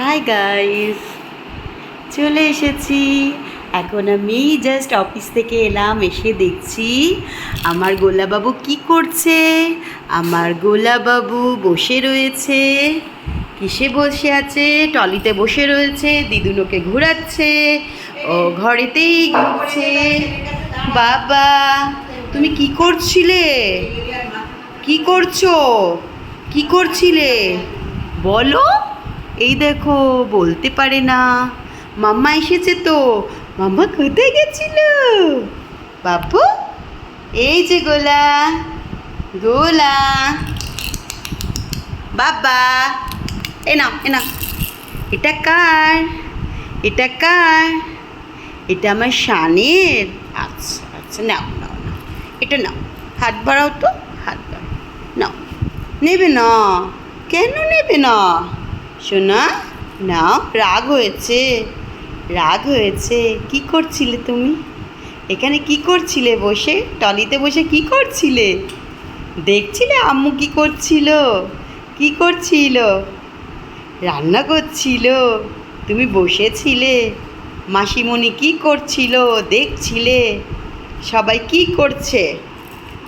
Hi guys চলে এসেছি। এখন আমি জাস্ট অফিস থেকে এলাম, এসে দেখছি আমার গোলাবাবু কি করছে। আমার গোলাবাবু বসে রয়েছে। কিসে বসে আছে? টলিতে বসে রয়েছে, দিদুনোকে ঘোরাচ্ছে, ও ঘরেতেই ঘুরছে। বাবা, তুমি কি করছিলে? কি করছ? কি করছিলে? বলো। এই দেখো, বলতে পারে না। মাম্মা এসেছে তো। মাম্মা কোথায় গেছিল? বাপু, এই যে গোলা গোলা। বাবা, এ নাও এ নাও। এটা কার? এটা কার? এটা আমার শানের? আচ্ছা আচ্ছা নাও নাও নাও। এটা নাও। হাত বাড়াও তো, হাত বাড়াও। নাও। নেবে না। কেন নেবে না? শোনা নাও, রাগ হয়েছে। রাগ হয়েছে। কি করছিলে তুমি? এখানে কি করছিলে বসে? টলিতে বসে কি করছিলে? দেখছিলে আম্মু কি করছিল? কি করছিল? রান্না করছিল। তুমি বসেছিলে। মাসিমণি কি করছিল? দেখছিলে। সবাই কি করছে?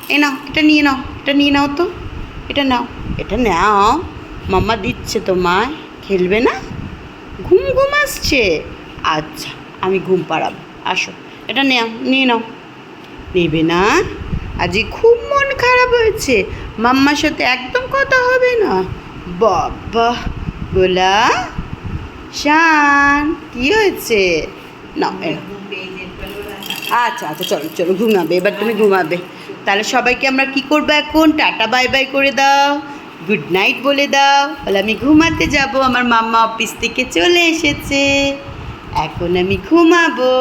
এ নাও, এটা নিয়ে নাও, এটা নিয়ে নাও তো। এটা নাও এটা নাও। মাম্মা দিচ্ছে তোমায়। খেলবে না? ঘুম ঘুম আসছে। আচ্ছা আমি ঘুম পাড়াবো। আসো, এটা নেও নিয়ে নাও। নেবে না? আজকে খুব মন খারাপ হয়েছে। মাম্মার সাথে একদম কথা হবে না। বাবা গোলা শান, কি হয়েছে? না আচ্ছা আচ্ছা চলো চলো, ঘুমাবে। এবার তুমি ঘুমাবে। তাহলে সবাইকে আমরা কি করব এখন? টাটা, বাই বাই করে দাও। গুড নাইট বলে দাও। বলে আমি ঘুমাতে যাব। আমার মাম্মা অফিস থেকে চলে এসেছে। এখন আমি ঘুমাবো।